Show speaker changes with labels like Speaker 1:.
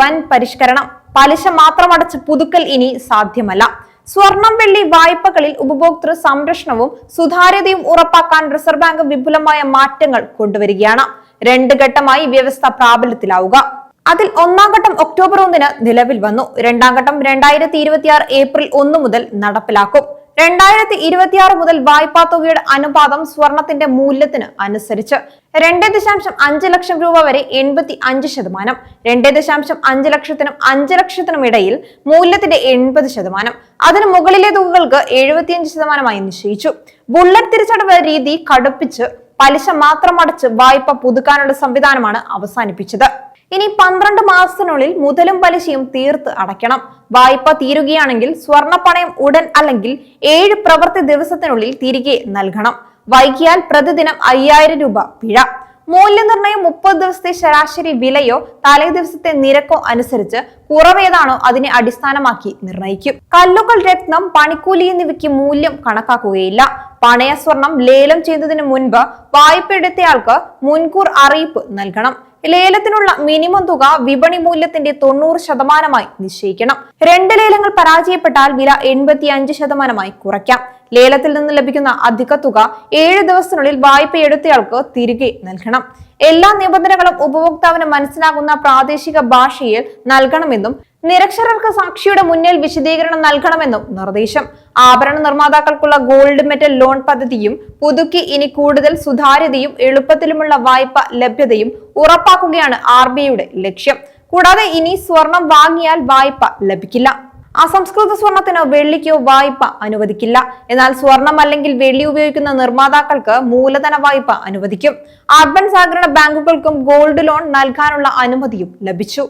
Speaker 1: വൻ പരിഷ്കരണം. പലിശ മാത്രമടച്ച് പുതുക്കൽ ഇനി സാധ്യമല്ല. സ്വർണം വെള്ളി വായ്പകളിൽ ഉപഭോക്തൃ സംരക്ഷണവും സുതാര്യതയും ഉറപ്പാക്കാൻ റിസർവ് ബാങ്ക് വിപുലമായ മാറ്റങ്ങൾ കൊണ്ടുവരികയാണ്. രണ്ട് ഘട്ടമായി വ്യവസ്ഥ പ്രാബല്യത്തിലാവുക. അതിൽ ഒന്നാം ഘട്ടം ഒക്ടോബർ ഒന്നിന് നിലവിൽ വന്നു. രണ്ടാം ഘട്ടം രണ്ടായിരത്തി ഇരുപത്തിയാറ് ഏപ്രിൽ ഒന്ന് മുതൽ നടപ്പിലാക്കും. രണ്ടായിരത്തി ഇരുപത്തിയാറ് മുതൽ വായ്പാ തുകയുടെ അനുപാതം സ്വർണത്തിന്റെ മൂല്യത്തിന് അനുസരിച്ച് രണ്ട് ദശാംശം അഞ്ച് ലക്ഷം രൂപ വരെ എൺപത്തി അഞ്ച് ശതമാനം. രണ്ട് ദശാംശം അഞ്ച് ലക്ഷത്തിനും അഞ്ച് ലക്ഷത്തിനും ഇടയിൽ മൂല്യത്തിന്റെ എൺപത് ശതമാനം. അതിന് മുകളിലെ തുകകൾക്ക് എഴുപത്തിയഞ്ച് ശതമാനമായി നിശ്ചയിച്ചു. ബുള്ളറ്റ് തിരിച്ചടവ് രീതി കടുപ്പിച്ച് പലിശ മാത്രം അടച്ച് വായ്പ പുതുക്കാനുള്ള സംവിധാനമാണ് അവസാനിപ്പിച്ചത്. ഇനി പന്ത്രണ്ട് മാസത്തിനുള്ളിൽ മുതലും പലിശയും തീർത്ത് അടയ്ക്കണം. വായ്പ തീരുകയാണെങ്കിൽ സ്വർണപ്പണയം ഉടൻ അല്ലെങ്കിൽ ഏഴ് പ്രവൃത്തി ദിവസത്തിനുള്ളിൽ തിരികെ നൽകണം. വൈകിയാൽ പ്രതിദിനം അയ്യായിരം രൂപ പിഴ. മൂല്യനിർണയം മുപ്പത് ദിവസത്തെ ശരാശരി വിലയോ തലേ ദിവസത്തെ നിരക്കോ അനുസരിച്ച് കുറവേതാണോ അതിനെ അടിസ്ഥാനമാക്കി നിർണയിക്കും. കല്ലുകൾ രത്നം പണിക്കൂലി എന്നിവയ്ക്ക് മൂല്യം കണക്കാക്കുകയില്ല. പണയ സ്വർണം ലേലം ചെയ്യുന്നതിന് മുൻപ് വായ്പ എടുത്തയാൾക്ക് മുൻകൂർ അറിയിപ്പ് നൽകണം. ലേലത്തിനുള്ള മിനിമം തുക വിപണി മൂല്യത്തിന്റെ തൊണ്ണൂറ് ശതമാനമായി നിശ്ചയിക്കണം. രണ്ട് ലേലങ്ങൾ പരാജയപ്പെട്ടാൽ വില എൺപത്തി അഞ്ച് ശതമാനമായി കുറയ്ക്കാം. ലേലത്തിൽ നിന്ന് ലഭിക്കുന്ന അധിക തുക ഏഴ് ദിവസത്തിനുള്ളിൽ വായ്പ എടുത്തയാൾക്ക് തിരികെ നൽകണം. എല്ലാ നിബന്ധനകളും ഉപഭോക്താവിന് മനസ്സിലാകുന്ന പ്രാദേശിക ഭാഷയിൽ നൽകണമെന്നും നിരക്ഷരർക്ക് സാക്ഷിയുടെ മുന്നിൽ വിശദീകരണം നൽകണമെന്നും നിർദ്ദേശം. ആഭരണ നിർമ്മാതാക്കൾക്കുള്ള ഗോൾഡ് മെറ്റൽ ലോൺ പദ്ധതിയും പുതുക്കി ഇനി കൂടുതൽ സുതാര്യതയും എളുപ്പത്തിലുമുള്ള വായ്പ ലഭ്യതയും ഉറപ്പാക്കുകയാണ് ആർ ലക്ഷ്യം. കൂടാതെ ഇനി സ്വർണം വാങ്ങിയാൽ വായ്പ ലഭിക്കില്ല. അസംസ്കൃത സ്വർണത്തിനോ വെള്ളിക്കോ വായ്പ അനുവദിക്കില്ല. എന്നാൽ സ്വർണം അല്ലെങ്കിൽ വെള്ളി ഉപയോഗിക്കുന്ന നിർമ്മാതാക്കൾക്ക് മൂലധന വായ്പ അനുവദിക്കും. അർബൻ സഹകരണ ബാങ്കുകൾക്കും ഗോൾഡ് ലോൺ നൽകാനുള്ള അനുമതിയും ലഭിച്ചു.